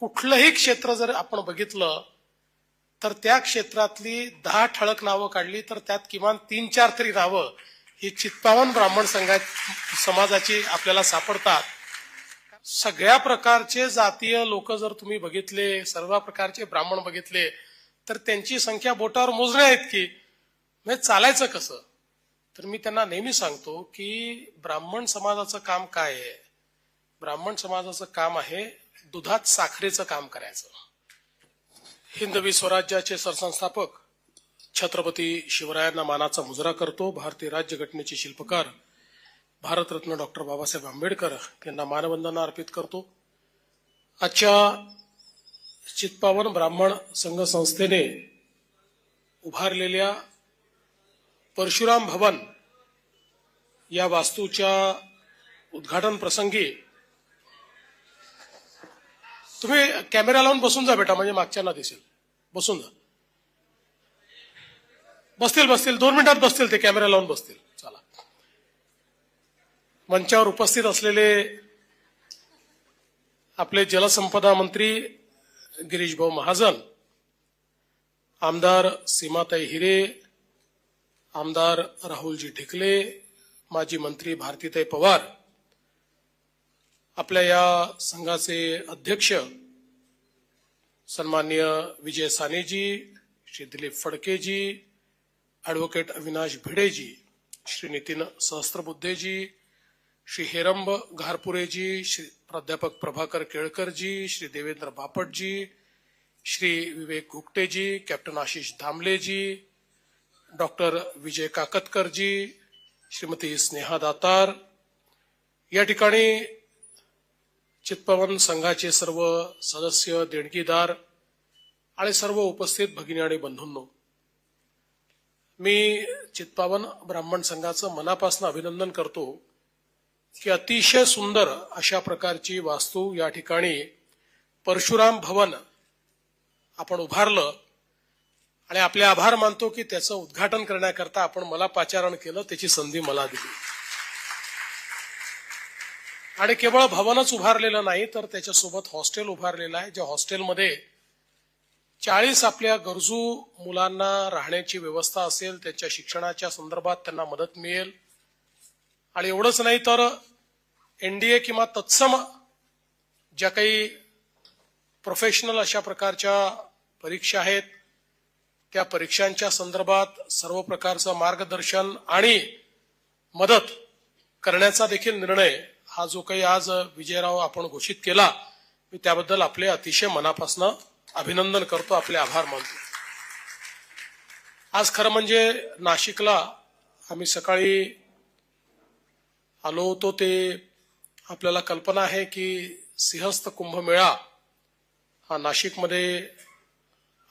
कुठलंही क्षेत्र जर आपण बघितलं तर त्या क्षेत्रातली दहा ठळक नावं काढली तर त्यात किमान तीन चार तरी नावं ही चित्पावन ब्राह्मण संघा समाजाची आपल्याला सापडतात. सगळ्या प्रकारचे जातीय लोक जर तुम्ही बघितले सर्व प्रकारचे ब्राह्मण बघितले तर त्यांची संख्या बोटावर मोजण्या इतकी म्हणजे चालायचं कसं? तर मी त्यांना नेहमी सांगतो की ब्राह्मण समाजाचं काम काय आहे? ब्राह्मण समाजाचं काम आहे दुधात साखरेचं काम करायचं. हिंदवी स्वराज्याचे सरसंस्थापक छत्रपती शिवरायांना मानाचा मुजरा करतो. भारतीय राज्यघटनेचे शिल्पकार भारतरत्न डॉक्टर बाबासाहेब आंबेडकर यांना मानवंदना अर्पित करतो. आजच्या चित्पावन ब्राह्मण संघ संस्थेने उभारलेल्या परशुराम भवन या वास्तूच्या उद्घाटन प्रसंगी तुम्ही कॅमेरा लावून बसून जा बेटा म्हणजे मागच्यांना दिसेल. बसून जा. बसतील बसतील. दोन मिनिटात बसतील ते कॅमेरा लावून बसतील. चला. मंचावर उपस्थित असलेले आपले जलसंपदा मंत्री गिरीश भाऊ महाजन आमदार सीमाताई हिरे आमदार राहुलजी ढिकले माजी मंत्री भारतीताई पवार आपल्या या संघाचे अध्यक्ष सन्मान्य विजय सानेजी श्री दिलीप फडकेजी ॲडव्होकेट अविनाश भिडेजी श्री नितीन सहस्त्रबुद्धेजी श्री हेरंब घारपुरेजी श्री प्राध्यापक प्रभाकर केळकरजी श्री देवेंद्र बापटजी श्री विवेक गुप्टेजी कॅप्टन आशिष धामलेजी डॉक्टर विजय काकतकरजी श्रीमती स्नेहा दातार. या ठिकाणी चितपवन संघाचे सर्व सदस्य देणगीदार आणि सर्व उपस्थित भगिनी आणि बंधूंनो मी चित्पावन ब्राह्मण संघाचं मनापासून अभिनंदन करतो की अतिशय सुंदर अशा प्रकारची वास्तू या ठिकाणी परशुराम भवन आपण उभारलं आणि आपले आभार मानतो की त्याचं उद्घाटन करण्याकरता आपण मला पाचारण केलं त्याची संधी मला दिली. आणि केवळ भवनच उभारलेलं नाही तर त्याच्यासोबत हॉस्टेल उभारलेलं आहे ज्या हॉस्टेलमध्ये चाळीस आपल्या गरजू मुलांना राहण्याची व्यवस्था असेल त्यांच्या शिक्षणाच्या संदर्भात त्यांना मदत मिळेल. आणि एवढंच नाही तर एनडीए किंवा तत्सम ज्या काही प्रोफेशनल अशा प्रकारच्या परीक्षा आहेत त्या परीक्षांच्या संदर्भात सर्व प्रकारचं मार्गदर्शन आणि मदत करण्याचा देखील निर्णय हा जो काही आज विजयराव आपण घोषित केला मी त्याबद्दल आपले अतिशय मनापासून अभिनंदन करतो आपले आभार मानतो. आज खरं म्हणजे नाशिकला आम्ही सकाळी आलो होतो ते आपल्याला कल्पना आहे की सिंहस्थ कुंभमेळा हा नाशिकमध्ये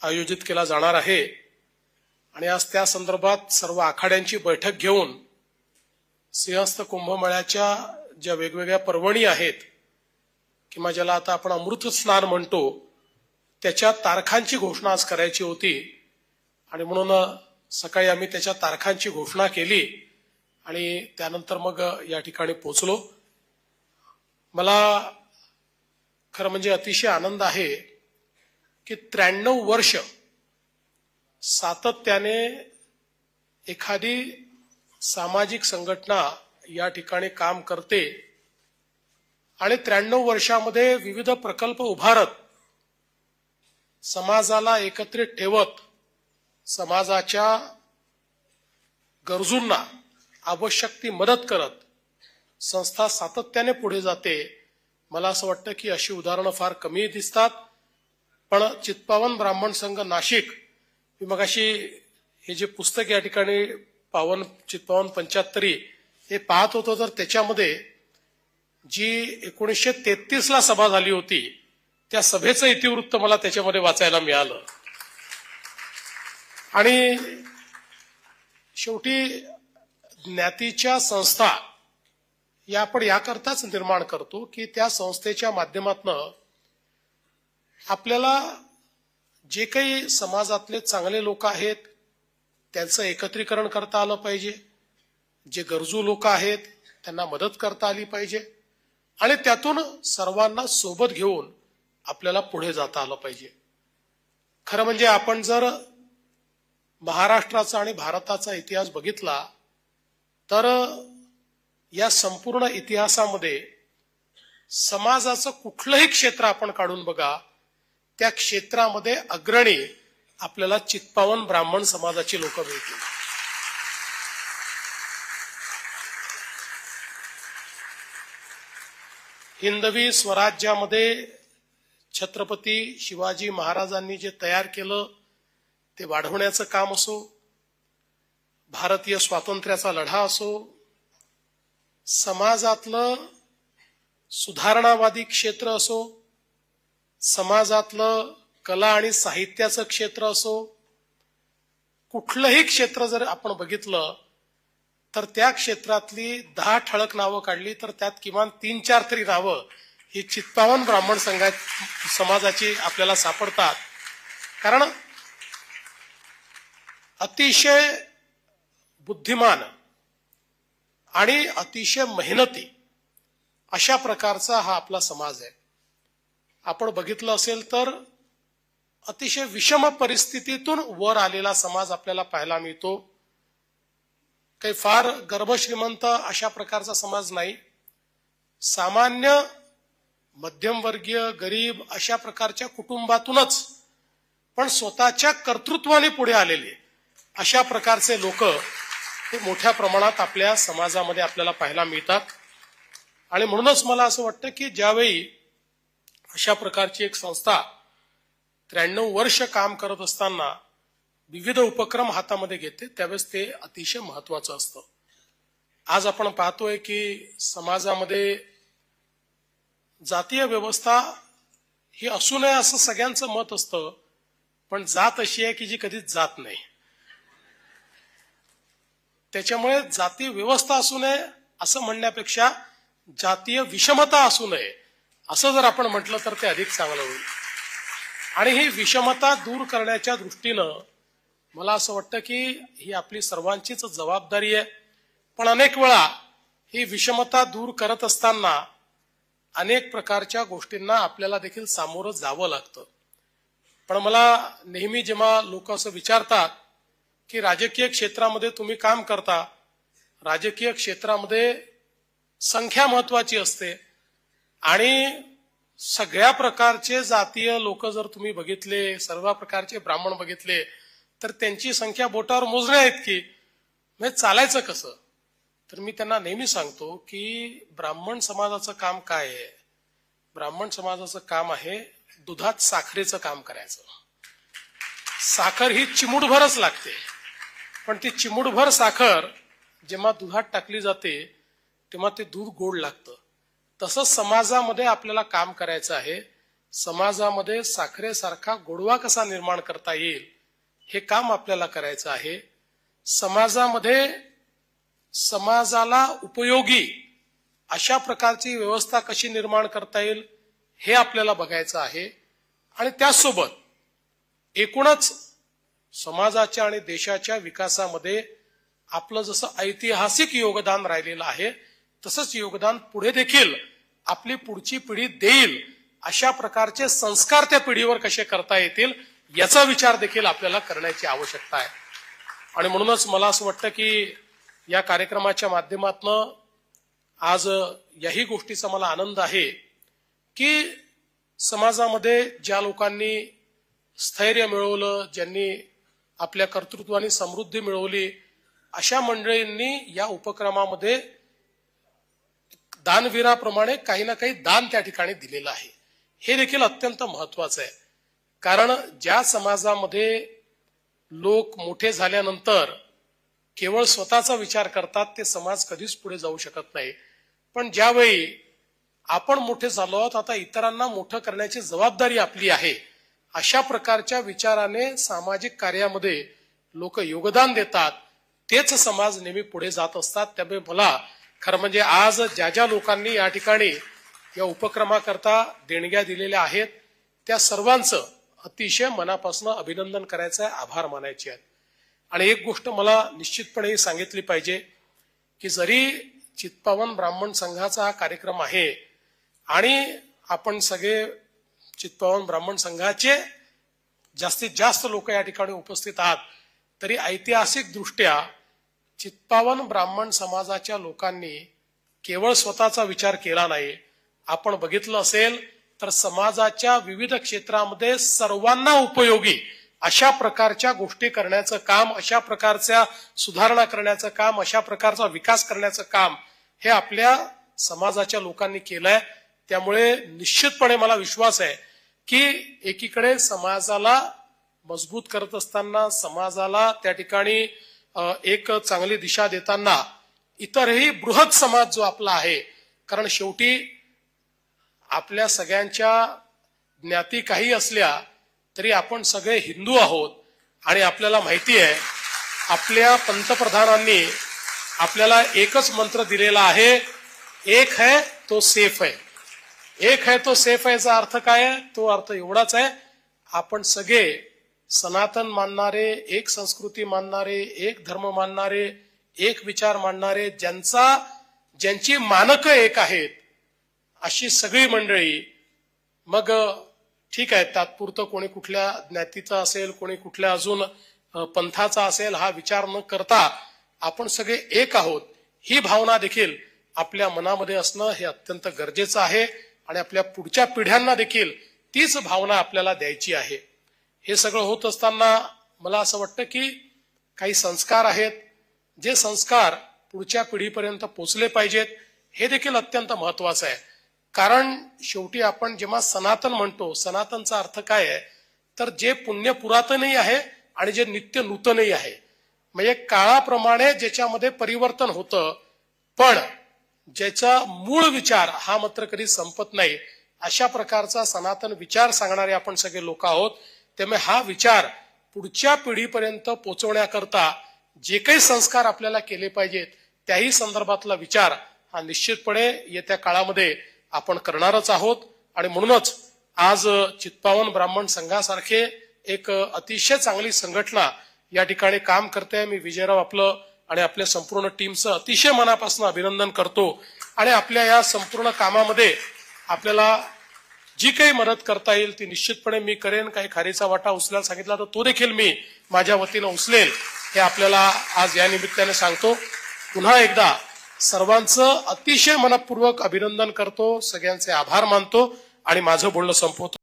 आयोजित केला जाणार आहे. आणि आज त्या संदर्भात सर्व आखाड्यांची बैठक घेऊन सिंहस्थ कुंभमेळ्याच्या ज्या वेगवेगळ्या पर्वणी आहेत किंवा ज्याला आता आपण अमृत स्नान म्हणतो त्याच्या तारखांची घोषणा आज करायची होती. आणि म्हणून सकाळी आम्ही त्याच्या तारखांची घोषणा केली आणि त्यानंतर मग या ठिकाणी पोचलो मला खरं म्हणजे अतिशय आनंद आहे की त्र्याण्णव वर्ष सातत्याने एखादी सामाजिक संघटना या ठिकाणी काम करते. आणि त्र्याण्णव वर्षामध्ये विविध प्रकल्प उभारत समाजाला एकत्रित ठेवत समाजाच्या गरजूंना आवश्यक ती मदत करत संस्था सातत्याने पुढे जाते. मला असं वाटतं की अशी उदाहरणं फार कमी दिसतात. पण चित्पावन ब्राह्मण संघ नाशिक मी मगाशी हे जे पुस्तक या ठिकाणी पावन चित्पावन पंच्याहत्तरी हे पाहत होतो तर त्याच्यामध्ये जी एकोणीसशे तेहतीसला सभा झाली होती त्या सभेचं इतिवृत्त मला त्याच्यामध्ये वाचायला मिळालं. आणि शेवटी ज्ञातीच्या संस्था या आपण याकरताच निर्माण करतो की त्या संस्थेच्या माध्यमातनं आपल्याला जे काही समाजातले चांगले लोक आहेत त्यांचं एकत्रीकरण करता आलं पाहिजे. जे गरजू लोक आहेत त्यांना मदत करता आली पाहिजे. आणि त्यातून सर्वांना सोबत घेऊन आपल्याला पुढे जाता आलं पाहिजे. खरं म्हणजे आपण जर महाराष्ट्राचा आणि भारताचा इतिहास बघितला तर या संपूर्ण इतिहासामध्ये समाजाचं कुठलंही क्षेत्र आपण काढून बघा त्या क्षेत्रामध्ये अग्रणी आपल्याला चित्पावन ब्राह्मण समाजाची लोक मिळतील. हिंदवी स्वराज्यामध्ये छत्रपती शिवाजी महाराजांनी जे तयार केलं ते वाढवण्याचं काम असो भारतीय स्वातंत्र्याचा लढा असो समाजातलं सुधारणावादी क्षेत्र असो समाजातलं कला आणि साहित्याचं क्षेत्र असो कुठलंही क्षेत्र जर आपण बघितलं तर त्या क्षेत्रातली दहा ठळक नावं काढली तर त्यात किमान तीन चार तरी नावं ही चित्पावन ब्राह्मण संघा समाजाची आपल्याला सापडतात. कारण अतिशय बुद्धिमान आणि अतिशय मेहनती अशा प्रकारचा हा आपला समाज आहे. आपण बघितलं असेल तर अतिशय विषम परिस्थितीतून वर आलेला समाज आपल्याला पाहायला मिळतो. काही फार गर्भश्रीमंत अशा प्रकारचा समाज नाही. सामान्य मध्यमवर्गीय गरीब अशा प्रकारच्या कुटुंबातूनच पण स्वतःच्या कर्तृत्वाने पुढे आलेले अशा प्रकारचे लोक हे मोठ्या प्रमाणात आपल्या समाजामध्ये आपल्याला पाहायला मिळतात. आणि म्हणूनच मला असं वाटतं की ज्यावेळी अशा प्रकारची एक संस्था त्र्याण्णव वर्ष काम करत असताना विविध उपक्रम हातामध्ये घेते त्यावेळेस ते अतिशय महत्वाचं असतं. आज आपण पाहतोय की समाजामध्ये जातीय व्यवस्था ही असू नये असं सगळ्यांचं मत असतं पण जात अशी आहे की जी कधीच जात नाही. त्याच्यामुळे जातीय व्यवस्था असू नये असं म्हणण्यापेक्षा जातीय विषमता असू नये असं जर आपण म्हटलं तर ते अधिक चांगलं होईल. आणि ही विषमता दूर करण्याच्या दृष्टीनं मला असं वाटतं की ही आपली सर्वांचीच जबाबदारी आहे. पण अनेक वेळा ही विषमता दूर करत असताना अनेक प्रकारच्या गोष्टींना आपल्याला देखील सामोरं जावं लागतं. पण मला नेहमी जेव्हा लोक असं विचारतात की राजकीय क्षेत्रामध्ये तुम्ही काम करता राजकीय क्षेत्रामध्ये संख्या महत्वाची असते आणि सगळ्या प्रकारचे जातीय लोक जर तुम्ही बघितले सर्व प्रकारचे ब्राह्मण बघितले तर त्यांची संख्या बोटावर मोजण्या आहेत की म्हणजे चालायचं कसं? तर मी त्यांना नेहमी सांगतो की ब्राह्मण समाजाचं काम काय आहे? ब्राह्मण समाजाचं काम आहे दुधात साखरेचं काम करायचं. साखर ही चिमुडभरच लागते. पण ती चिमुडभर साखर जेव्हा दुधात टाकली जाते तेव्हा ते दूध गोड लागतं. तसंच समाजामध्ये आपल्याला काम करायचं आहे. समाजामध्ये साखरेसारखा गोडवा कसा निर्माण करता येईल हे काम आपल्याला करायचं आहे. समाजामध्ये समाजाला उपयोगी अशा प्रकारची व्यवस्था कशी निर्माण करता येईल हे आपल्याला बघायचं आहे. आणि त्याचसोबत एकूणच समाजाच्या आणि देशाच्या विकासामध्ये आपलं जसं ऐतिहासिक योगदान राहिलेलं आहे तसंच योगदान पुढे देखील आपली पुढची पिढी देईल अशा प्रकारचे संस्कार त्या पिढीवर कसे करता येतील याचा विचार देखील आपल्याला करण्याची आवश्यकता आहे. आणि म्हणूनच मला असं वाटतं की या कार्यक्रमाच्या माध्यमातून आज याही गोष्टीचा मला आनंद आहे की समाजामध्ये ज्या लोकांनी स्थैर्य मिळवलं ज्यांनी आपल्या कर्तृत्वाने समृद्धी मिळवली अशा मंडळींनी या उपक्रमामध्ये दानवीराप्रमाणे काही ना काही दान त्या ठिकाणी दिलेलं आहे. हे देखील अत्यंत महत्वाचं आहे. कारण ज्या समाजामध्ये लोक मोठे झाल्यानंतर केवळ स्वतःचा विचार करतात ते समाज कधीच पुढे जाऊ शकत नाही. पण ज्यावेळी आपण मोठे झालो आहोत आता इतरांना मोठं करण्याची जबाबदारी आपली आहे अशा प्रकारच्या विचाराने सामाजिक कार्यामध्ये लोक योगदान देतात. तेच समाज नेहमी पुढे जात असतात. त्यामुळे मला खरं म्हणजे आज ज्या ज्या लोकांनी या ठिकाणी या उपक्रमाकरता देणग्या दिलेल्या आहेत त्या सर्वांचं अतिशय मनापासून अभिनंदन करायचं आहे आभार मानायचे आहेत. आणि एक गोष्ट मला निश्चितपणे सांगितली पाहिजे की जरी चित्पावन ब्राह्मण संघाचा हा कार्यक्रम आहे आणि आपण सगळे चित्पावन ब्राह्मण संघाचे जास्तीत जास्त लोक या ठिकाणी उपस्थित आहात तरी ऐतिहासिक दृष्ट्या चित्पावन ब्राह्मण समाजाच्या लोकांनी केवळ स्वतःचा विचार केला नाही. आपण बघितलं असेल तर समाजाच्या विविध क्षेत्रामध्ये सर्वांना उपयोगी अशा प्रकारच्या गोष्टी करण्याचं काम अशा प्रकारच्या सुधारणा करण्याचं काम अशा प्रकारचा विकास करण्याचं काम हे आपल्या समाजाच्या लोकांनी केलंय. त्यामुळे निश्चितपणे मला विश्वास आहे की एकीकडे समाजाला मजबूत करत असताना समाजाला त्या ठिकाणी एक चांगली दिशा देताना इतरही बृहत समाज जो आपला आहे कारण शेवटी आपल्या सगळ्यांच्या ज्ञाती काही असल्या तरी आपण सगळे हिंदू आहोत आणि आपल्याला माहिती आहे आपल्या पंतप्रधानांनी आपल्याला एकच मंत्र दिलेला आहे एक है तो सेफ आहे एक है तो सेफ आहे याचा अर्थ काय आहे? तो अर्थ एवढाच आहे आपण सगळे सनातन मानणारे एक संस्कृती मानणारे एक धर्म मानणारे एक विचार मानणारे ज्यांचा ज्यांची मानकं एक आहेत अशी सगळी मंडळी मग ठीक आहे तात्पुरतं कोणी कुठल्या ज्ञातीचा असेल कोणी कुठल्या अजून पंथाचा असेल हा विचार न करता आपण सगळे एक आहोत. ही भावना देखील आपल्या मनामध्ये असणं हे अत्यंत गरजेचं आहे आणि आपल्या पुढच्या पिढ्यांना देखील तीच भावना आपल्याला द्यायची आहे. हे सगळं होत असताना मला असं वाटतं की काही संस्कार आहेत जे संस्कार पुढच्या पिढीपर्यंत पोचले पाहिजेत हे देखील अत्यंत महत्वाचं आहे. कारण शेवटी आपण जेव्हा सनातन म्हणतो सनातनचा अर्थ काय आहे? तर जे पुण्य पुरातनही आहे आणि जे नित्य नूतनही आहे. म्हणजे काळाप्रमाणे ज्याच्यामध्ये परिवर्तन होतं पण ज्याचा मूळ विचार हा मात्र कधी संपत नाही अशा प्रकारचा सनातन विचार सांगणारे आपण सगळे लोक आहोत. त्यामुळे हा विचार पुढच्या पिढीपर्यंत पोचवण्याकरता जे काही संस्कार आपल्याला केले पाहिजेत त्याही संदर्भातला विचार हा निश्चितपणे येत्या काळामध्ये आपण करणारच आहोत. आणि म्हणूनच आज चित्पावन ब्राह्मण संघासारखे एक अतिशय चांगली संघटना या ठिकाणी काम करते. मी विजयराव आपलं आणि आपल्या संपूर्ण टीमचं अतिशय मनापासून अभिनंदन करतो. आणि आपल्या या संपूर्ण कामामध्ये आपल्याला जी काही मदत करता येईल ती निश्चितपणे मी करेन. काही खारीचा वाटा उचलायला सांगितला तर तो देखील मी माझ्या वतीनं उचलेल हे आपल्याला आज या निमित्ताने सांगतो. पुन्हा एकदा सर्वांचं अतिशय मनपूर्वक अभिनंदन करतो. सगळ्यांचे आभार मानतो आणि माझं बोलणं संपवतो.